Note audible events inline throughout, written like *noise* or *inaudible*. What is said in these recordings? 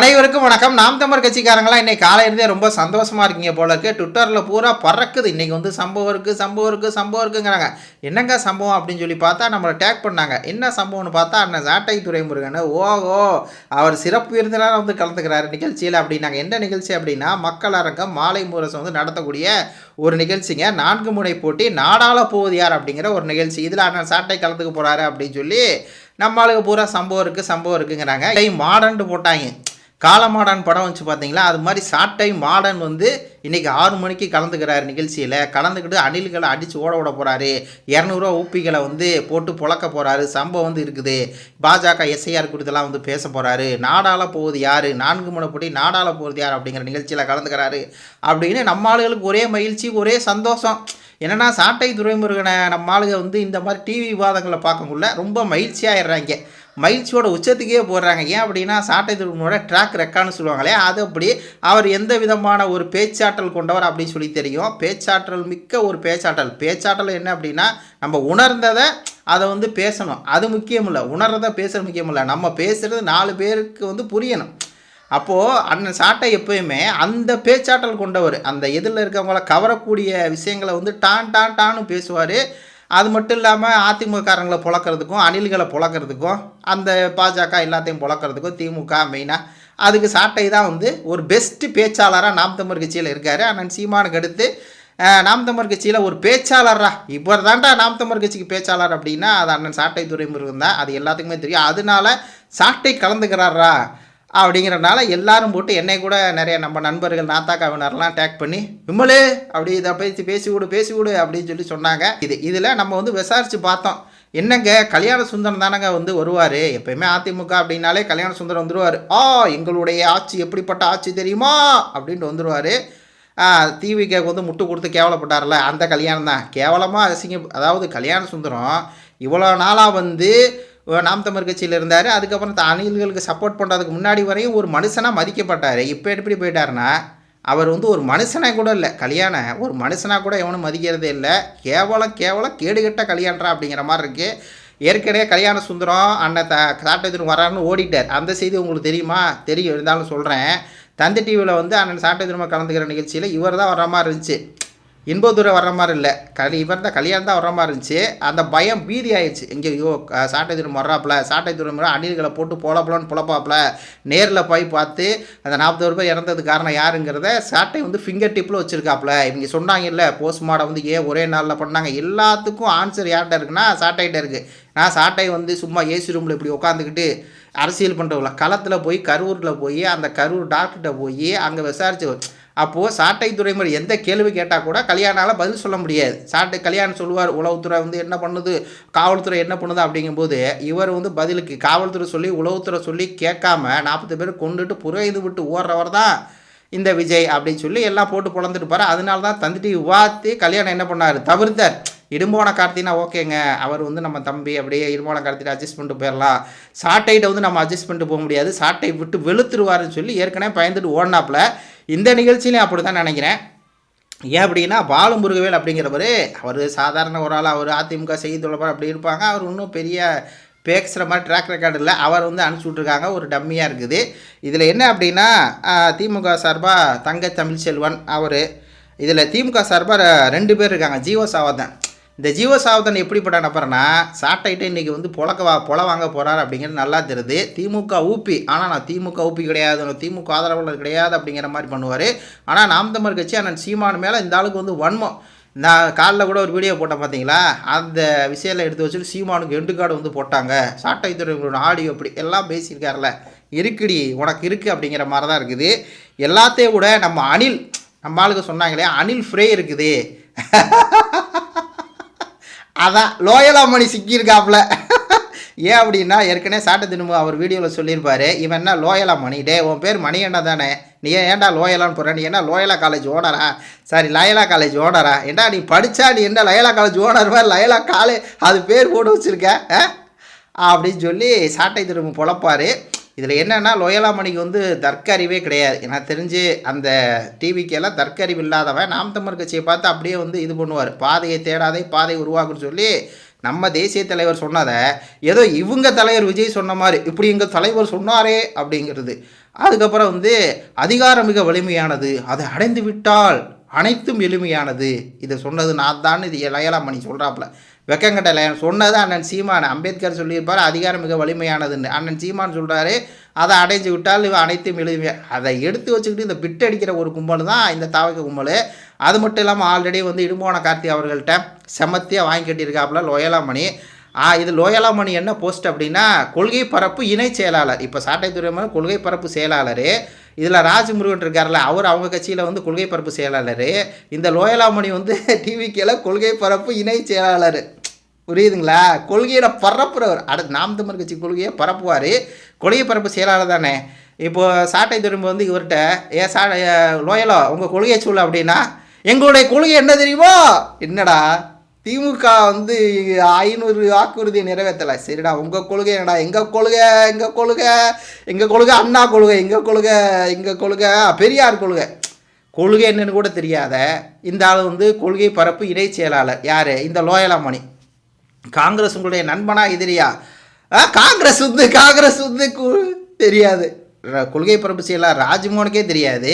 அனைவருக்கும் வணக்கம். நாம் தமிழ் கட்சிக்காரங்களாம் இன்னைக்கு காலையிலேருந்தே ரொம்ப சந்தோஷமாக இருக்கீங்க போல இருக்கு. ட்விட்டரில் பூரா பறக்குது. இன்றைக்கி வந்து சம்பவம் இருக்கு சம்பவம் இருக்குது சம்பவம் இருக்குங்கிறாங்க. என்னங்க சம்பவம் அப்படின்னு சொல்லி பார்த்தா நம்மளை டேக் பண்ணாங்க. என்ன சம்பவம்னு பார்த்தா அண்ணன் சாட்டை துறைமுருகன் ஓஹோ அவர் சிறப்பு விருந்தினர் வந்து கலந்துக்கிறாரு நிகழ்ச்சியில் அப்படின்னாங்க. என்ன நிகழ்ச்சி அப்படின்னா மக்கள் அரங்கம் மாலை முரசு வந்து நடத்தக்கூடிய ஒரு நிகழ்ச்சிங்க. நான்கு முனை போட்டி நாடாள போவது யார் அப்படிங்கிற ஒரு நிகழ்ச்சி. இதில் அண்ணன் சாட்டை கலந்துக்க போகிறாரு அப்படின்னு சொல்லி நம்மளுக்கு பூரா சம்பவம் இருக்குது சம்பவம் இருக்குங்கிறாங்க. மாடன்ட்டு போட்டாங்க. காலமாடன் படம் வச்சு பார்த்தீங்களா அது மாதிரி சாட்டை மாடன் வந்து இன்றைக்கி ஆறு மணிக்கு கலந்துக்கிறாரு நிகழ்ச்சியில். கலந்துக்கிட்டு அணில்களை அடித்து ஓட விட போகிறாரு இரநூறுவா ஊப்பிகளை வந்து போட்டு புழக்க போகிறாரு சம்பவம் வந்து இருக்குது. பாஜக எஸ்ஐஆர் குறித்தெல்லாம் வந்து பேச போகிறாரு நாடால் போவது யார்? நான்கு முனைப்படி நாடால் போகிறது யார் அப்படிங்கிற நிகழ்ச்சியில் கலந்துக்கிறாரு. அப்படின்னு நம்ம ஆளுகளுக்கு ஒரே மகிழ்ச்சி ஒரே சந்தோஷம். என்னன்னா சாட்டை துரைமுருகனை நம்ம ஆளுக வந்து இந்த மாதிரி டிவி விவாதங்களை பார்க்கக்குள்ள ரொம்ப மகிழ்ச்சியாகிடுறாங்க மகிழ்ச்சியோட உச்சத்துக்கே போடுறாங்க ஏன் அப்படின்னா சாட்டை துருவனோட ட்ராக் ரெக்கார்ட்னு சொல்லுவாங்களே அது அப்படி அவர் எந்த விதமான ஒரு பேச்சாற்றல் கொண்டவர் அப்படின்னு சொல்லி தெரியும். பேச்சாற்றல் மிக்க ஒரு பேச்சாற்றல். பேச்சாற்றல் என்ன அப்படின்னா நம்ம உணர்ந்ததை அதை வந்து பேசணும். அது முக்கியம் இல்லை உணர்றதை பேசுறது முக்கியம் இல்லை நம்ம பேசுகிறது நாலு பேருக்கு வந்து புரியணும். அப்போது அண்ணன் சாட்டை எப்பயுமே அந்த பேச்சாற்றல் கொண்டவர் அந்த எதிரில் இருக்கவங்கள கவரக்கூடிய விஷயங்களை வந்து டான் டான் டான்னு பேசுவார். அது மட்டும் இல்லாமல் அதிமுககாரங்களை புழக்கிறதுக்கும் அணில்களை புழக்கிறதுக்கும் அந்த பாஜக எல்லாத்தையும் புழக்கிறதுக்கும் திமுக மெயினாக அதுக்கு சாட்டை தான் வந்து ஒரு பெஸ்ட்டு பேச்சாளராக நாம் தமிழ் கட்சியில் இருக்கார். அண்ணன் சீமானுக்கு அடுத்து நாம் தமிழ் கட்சியில் ஒரு பேச்சாளரா இப்போ தாண்டா நாம் தமிழ் கட்சிக்கு பேச்சாளர் அப்படின்னா அது அண்ணன் சாட்டை துறைமுருகன் தான். அது எல்லாத்துக்குமே தெரியும். அதனால சாட்டை கலந்துக்கிறாரா அப்படிங்கிறனால எல்லாரும் போட்டு என்னை கூட நிறைய நம்ம நண்பர்கள் நாத்தாக்காவினர்லாம் டேக் பண்ணி விமலு அப்படி இதை பேசி பேசி விடு பேசி விடு அப்படின்னு சொல்லி சொன்னாங்க. இது இதில் நம்ம வந்து விசாரித்து பார்த்தோம். என்னங்க கல்யாண சுந்தரம் தானங்க வந்து வருவார்? எப்பயுமே அதிமுக அப்படின்னாலே கல்யாண சுந்தரம் வந்துருவார். ஆ எங்களுடைய ஆட்சி எப்படிப்பட்ட ஆட்சி தெரியுமா? அப்படின்ட்டு வந்துடுவார் டிவிக்கு வந்து முட்டு கொடுத்து கேவலப்பட்டார்ல அந்த கல்யாணம் தான். கேவலமாக அசிங்க அதாவது கல்யாண சுந்தரம் இவ்வளோ நாளாக வந்து நாம் தமிழ் கட்சியில் இருந்தார். அதுக்கப்புறம் அணில்களுக்கு சப்போர்ட் பண்ணுறதுக்கு முன்னாடி வரையும் ஒரு மனுஷனாக மதிக்கப்பட்டார். இப்போ எப்படி போயிட்டாருன்னா அவர் வந்து ஒரு மனுஷனாக கூட இல்லை. கல்யாணம் ஒரு மனுஷனாக கூட எவனும் மதிக்கிறதே இல்லை. கேவலம் கேவலம் கேடுகட்ட கல்யாணரா அப்படிங்கிற மாதிரி இருக்குது ஏற்கனவே கல்யாண சுந்தரம் அண்ணன் த சாட்டத்தின் வரான்னு ஓடிட்டார். அந்த செய்தி உங்களுக்கு தெரியுமா? தெரியும். இருந்தாலும் சொல்கிறேன் தந்தை டிவியில் வந்து அண்ணன் சாட்டை திரும்ப கலந்துக்கிற நிகழ்ச்சியில் இவர் தான் வர மாதிரி இருந்துச்சு. இன்பதுரை வர்ற மாதிரி இல்லை. கலி இவர் தான் கல்யாணம் தான் வர மாதிரி இருந்துச்சு. அந்த பயம் பீதி ஆயிடுச்சு. எங்கே ஐயோ சாட்டை தூரம் வர்றாப்புல. சாட்டை தூரம் அணில்களை போட்டு பொழப்பலன்னு புழப்பாப்புல நேரில் போய் பார்த்து அந்த நாற்பது ரூபாய் இறந்தது காரணம் யாருங்கிறத சாட்டை வந்து ஃபிங்கர் டிப்பில் வச்சுருக்காப்புல. இவங்க சொன்னாங்கல்ல போஸ்ட்மார்ட்டம் வந்து ஏன் ஒரே நாளில் பண்ணாங்க? எல்லாத்துக்கும் ஆன்சர் யார்கிட்ட இருக்குன்னா சாட்டைகிட்ட இருக்குது நான் சாட்டை வந்து சும்மா ஏசி ரூமில் இப்படி உட்காந்துக்கிட்டு அரசியல் பண்ணுறவங்கள களத்தில் போய் கரூரில் போய் அந்த கரூர் டாக்டர்கிட்ட போய் அங்கே விசாரிச்சு அப்போது சாட்டை துறைமுறை எந்த கேள்வி கேட்டால் கூட கல்யாணால பதில் சொல்ல முடியாது. சாட்டை கல்யாணம் சொல்லுவார் உளவுத்துறை வந்து என்ன பண்ணுது? காவல்துறை என்ன பண்ணுது? அப்படிங்கும்போது இவர் வந்து பதிலுக்கு காவல்துறை சொல்லி உளவுத்துறை சொல்லி கேட்காம நாற்பது பேர் கொண்டுட்டு புறைந்து விட்டு ஓடுறவர் தான் இந்த விஜய் அப்படின்னு சொல்லி எல்லாம் போட்டு பொழந்துட்டு அதனால தான் தந்துட்டு விவாத்தி கல்யாணம் என்ன பண்ணார்? தவிர்த்தார். இடும்போன கார்த்தினா ஓகேங்க. அவர் வந்து நம்ம தம்பி அப்படியே இடும்போன கார்த்தினா அட்ஜஸ்ட் பண்ணிட்டு போயிடலாம். சாட்டைகிட்ட வந்து நம்ம அட்ஜஸ்ட் பண்ணிட்டு போக முடியாது. சாட்டை விட்டு வெளுத்துருவாருன்னு சொல்லி ஏற்கனவே பயந்துட்டு ஓடினாப்புல. இந்த நிகழ்ச்சியிலையும் அப்படி தான் நினைக்கிறேன். ஏன் அப்படின்னா பாலு முருகவேல் அப்படிங்கிறவர் அவர் சாதாரண ஒரு ஆள் அவர் அதிமுக செய்தி தொடர்பாக அப்படி இருப்பாங்க. அவர் இன்னும் பெரிய பேசுகிற மாதிரி ட்ராக் ரெக்கார்டு இல்லை. அவர் வந்து அனுப்பிச்சி விட்ருக்காங்க ஒரு டம்மியாக இருக்குது. இதில் என்ன அப்படின்னா திமுக சார்பாக தங்க தமிழ்ச்செல்வன் அவர். இதில் திமுக சார்பாக ரெண்டு பேர் இருக்காங்க. ஜீவோ சாவதன் இந்த ஜீவோ சாவதன் எப்படிப்பட்ட நபர்னா சாட்டைட்டு இன்றைக்கி வந்து புழக்க வா புல வாங்க போகிறார் அப்படிங்கிறது நல்லா தெரியுது. திமுக ஊப்பி. ஆனால் நான் திமுக ஊப்பி கிடையாது. திமுக ஆதரவாளர் கிடையாது அப்படிங்கிற மாதிரி பண்ணுவார். ஆனால் நாம் தமிழ் கட்சி அண்ணன் சீமான் மேலே இந்த ஆளுக்கு வந்து வன்மம். நான் காலைல கூட ஒரு வீடியோ போட்டேன் பார்த்தீங்களா அந்த விஷயத்தில் எடுத்து வச்சுட்டு சீமானுக்கு எண்டு கார்டு வந்து போட்டாங்க. சாட்டை துறைகளோட ஆடியோ அப்படி எல்லாம் பேசியிருக்காருல இருக்குடி உனக்கு இருக்குது அப்படிங்கிற மாதிரி தான் இருக்குது. எல்லாத்தையும் கூட நம்ம அணில் நம்ம ஆளுக்கு சொன்னாங்களே அணில் ஃப்ரே இருக்குது. *laughs* அதான் லோயலா மணி சிக்கியிருக்காப்புல. ஏன் அப்படின்னா ஏற்கனவே சாட்டை தினமும் அவர் வீடியோவில் சொல்லியிருப்பார் இவன் என்ன லோயலா மணி? டே உன் பேர் மணி என்ன தானே? நீ ஏன் ஏன்டா லோயலான்னு போகிற நீ என்ன லோயலா காலேஜ் ஓனரா சாரி லயலா காலேஜ் ஓனரா ஏன்டா நீ படித்தா நீ என்ன லயலா காலேஜ் ஓனர் லயலா காலே அது பேர் போட்டு வச்சுருக்க ஆ? அப்படின்னு சொல்லி சாட்டை திரும்ப பொழப்பார். இதில் என்னென்னா லோயலாமணிக்கு வந்து தர்க்க அறிவே கிடையாது. எனக்கு தெரிஞ்சு அந்த டிவிக்கெல்லாம் தர்க்க அறிவு இல்லாதவன் நாம் தமிழ் கட்சியை பார்த்து அப்படியே வந்து இது பண்ணுவார். பாதையை தேடாதே பாதை உருவாக்குன்னு சொல்லி நம்ம தேசிய தலைவர் சொன்னதை ஏதோ இவங்க தலைவர் விஜய் சொன்ன மாதிரி இப்படி எங்கள் தலைவர் சொன்னாரே அப்படிங்கிறது. அதுக்கப்புறம் வந்து அதிகாரம் மிக வலிமையானது அதை அடைந்து விட்டால் அனைத்தும் எளிமையானது. இதை சொன்னது நான் தான் இது லயலாமணி சொல்கிறாப்புல வெக்கங்கட்ட சொன்னது அண்ணன் சீமான். அம்பேத்கர் சொல்லியிருப்பார் அதிகாரம் மிக வலிமையானதுன்னு. அண்ணன் சீமான் சொல்கிறாரு அதை அடைஞ்சு விட்டால் இவன் அனைத்தும் எளிமையா அதை எடுத்து வச்சுக்கிட்டு இந்த பிட் அடிக்கிற ஒரு கும்பல் தான் இந்த தாவக கும்பல். அது மட்டும் இல்லாமல் ஆல்ரெடி வந்து இடும்போன கார்த்தி அவர்கள்ட்ட செமத்தியாக வாங்கி கட்டியிருக்காப்புல லோயலாமணி இது லோயலாமணி என்ன போஸ்ட் அப்படின்னா கொள்கை பரப்பு இணை செயலாளர். இப்போ சாட்டை துறைமுக கொள்கை பரப்பு செயலாளர். இதில் ராஜமுருகன் இருக்கார்ல அவர் அவங்க கட்சியில் வந்து கொள்கை பரப்பு செயலாளர். இந்த லோயலாமணி வந்து *laughs* டிவிக்கில் கொள்கை பரப்பு இணை செயலாளர். புரியுதுங்களா? கொள்கையில் பரப்புறவர். அடுத்து நாம் தமிழ் கட்சி கொள்கையை பரப்புவார். கொள்கை பரப்பு செயலாளர் தானே. இப்போது சாட்டை திரும்ப வந்து இவர்கிட்ட ஏ சா லோயலோ உங்கள் கொள்கையை சூழல் அப்படின்னா எங்களுடைய கொள்கை என்ன தெரியுமோ? என்னடா திமுக வந்து ஐநூறு வாக்குறுதியை நிறைவேற்றலை சரிடா உங்கள் கொள்கை என்னடா? எங்கள் கொள்கை எங்கள் கொள்கை? எங்கள் கொள்கை அண்ணா கொள்கை எங்கள் கொள்கை எங்கள் கொள்கை? பெரியார் கொள்கை. கொள்கை என்னன்னு கூட தெரியாத இந்த ஆள் வந்து கொள்கை பரப்பு இணை செயலாளர். யார்? இந்த லோயலாமணி காங்கிரஸ் உங்களுடைய நண்பனா எதிரியா? காங்கிரஸ் வந்து காங்கிரஸ் வந்து தெரியாது. கொள்கை பரப்பு செய்யலாம் ராஜ்மோகனுக்கே தெரியாது.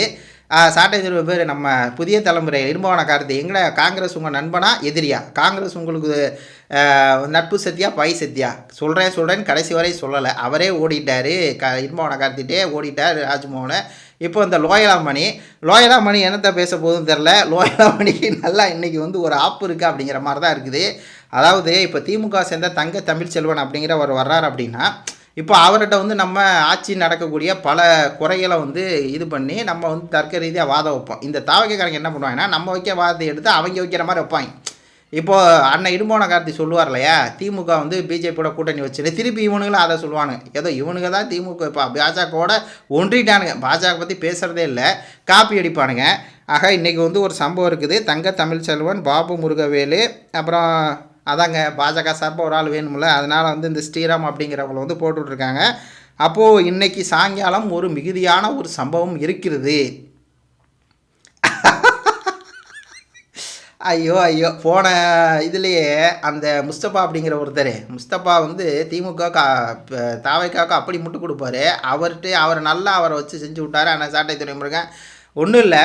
சாட்டை திரும்ப பேர் நம்ம புதிய தலைமுறை இரும்பவன கார்த்தி எங்களை காங்கிரஸ் உங்கள் நண்பனா எதிரியா? காங்கிரஸ் உங்களுக்கு நட்பு சத்தியா பை சத்தியா? சொல்கிறேன் சொல்கிறேன்னு கடைசி வரை சொல்லலை. அவரே ஓடிட்டார். க இரும்பவன கார்த்திட்டே ஓடிட்டார் ராஜ்மோகனை. இப்போ இந்த லோயலாமணி லோயலாமணி என்னத்தை பேச போகுதுன்னு தெரில லோயலாமணிக்கு நல்லா இன்றைக்கி வந்து ஒரு ஆப்பு இருக்குது அப்படிங்கிற மாதிரி தான் இருக்குது. அதாவது இப்போ திமுக சேர்ந்த தங்க தமிழ்ச்செல்வன் அப்படிங்கிற ஒரு வர்றார் அப்படின்னா இப்போ அவர்கிட்ட வந்து நம்ம ஆட்சி நடக்கக்கூடிய பல குறைகளை வந்து இது பண்ணி நம்ம வந்து தர்க்க ரீதியாக வாதம் வைப்போம். இந்த தாவகைக்காரங்க என்ன பண்ணுவாங்கன்னா நம்ம வைக்க வாதத்தை எடுத்து அவங்க வைக்கிற மாதிரி வைப்பாங்க. இப்போது அண்ணன் இடும்போன கார்த்தி சொல்லுவார் இல்லையா திமுக வந்து பிஜேபியோட கூட்டணி வச்சுட்டு திருப்பி இவனுங்களும் அதை சொல்லுவானுங்க. ஏதோ இவனுங்க தான் திமுக இப்போ பாஜகவோட ஒன்றிட்டானுங்க. பாஜக பற்றி பேசுகிறதே இல்லை காப்பி அடிப்பானுங்க. ஆக இன்றைக்கி வந்து ஒரு சம்பவம் இருக்குது. தங்க தமிழ்ச்செல்வன் பாபு முருகவேலு அப்புறம் அதாங்க பாஜக சார்பாக ஒரு ஆள் வேணும்ல அதனால் வந்து இந்த ஸ்ரீராம் அப்படிங்கிறவங்கள வந்து போட்டுட்ருக்காங்க. அப்போது இன்றைக்கி சாயங்காலம் ஒரு மிகுதியான ஒரு சம்பவம் இருக்கிறது. ஐயோ ஐயோ போன இதுலேயே அந்த முஸ்தபா அப்படிங்கிற ஒருத்தர் முஸ்தபா வந்து திமுக கா தாவைக்காவுக்கு அப்படி முட்டு கொடுப்பாரு. அவர்கிட்ட அவர் நல்லா அவரை வச்சு செஞ்சு விட்டார் ஆனால் சாட்டை துறைமுருகன். ஒன்றும் இல்லை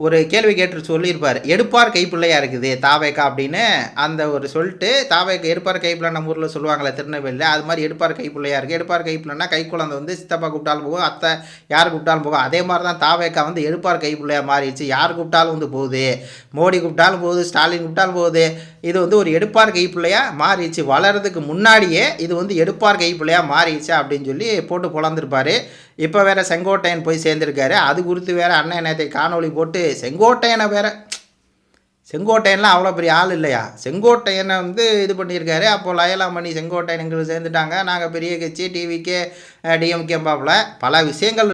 ஒரு கேள்வி கேட்டு சொல்லியிருப்பார். எடுப்பார் கைப்பிள்ளையாக இருக்குது தாவேக்கா? அப்படின்னு அந்த ஒரு சொல்லிட்டு தாவேக்கா எடுப்பார் கைப்பிள்ளை நம்ம ஊரில் சொல்லுவாங்களே திருநெல்வேலியில் அது மாதிரி எடுப்பார் கைப்பிள்ளையாக இருக்குது எடுப்பார் கைப்பிள்ளைனா கை குழந்தை வந்து சித்தப்பா கூப்பிட்டாலும் போகும் அத்தை யார் கூப்பிட்டாலும் போகும். அதே மாதிரி தான் தாவேக்கா வந்து எடுப்பார் கைப்பிள்ளையாக மாறிடுச்சு. யார் கூப்பிட்டாலும் வந்து போகுது. மோடி கூப்பிட்டாலும் போகுது ஸ்டாலின் கூப்பிட்டாலும் போகுது. இது வந்து ஒரு எடுப்பார் கைப்பிள்ளையாக மாறிடுச்சு. வளர்றதுக்கு முன்னாடியே இது வந்து எடுப்பார் கைப்பிள்ளையாக மாறிடுச்சு அப்படின்னு சொல்லி போட்டு பொழந்திருப்பாரு இப்போ வேறு செங்கோட்டையன் போய் சேர்ந்துருக்காரு. அது குறித்து வேறு அண்ணன் நேற்றை காணொளி போட்டு செங்கோட்டையனை வேற செங்கோட்டையன்லாம் அவ்வளோ பெரிய ஆள் இல்லையா? செங்கோட்டையனை வந்து இது பண்ணியிருக்காரு. அப்போ லயலாமணி செங்கோட்டையன் எங்களுக்கு சேர்ந்துட்டாங்க. நாங்கள் பெரிய கட்சி டிவிக்கே டிஎம்கே பாப்பில் பல விஷயங்கள்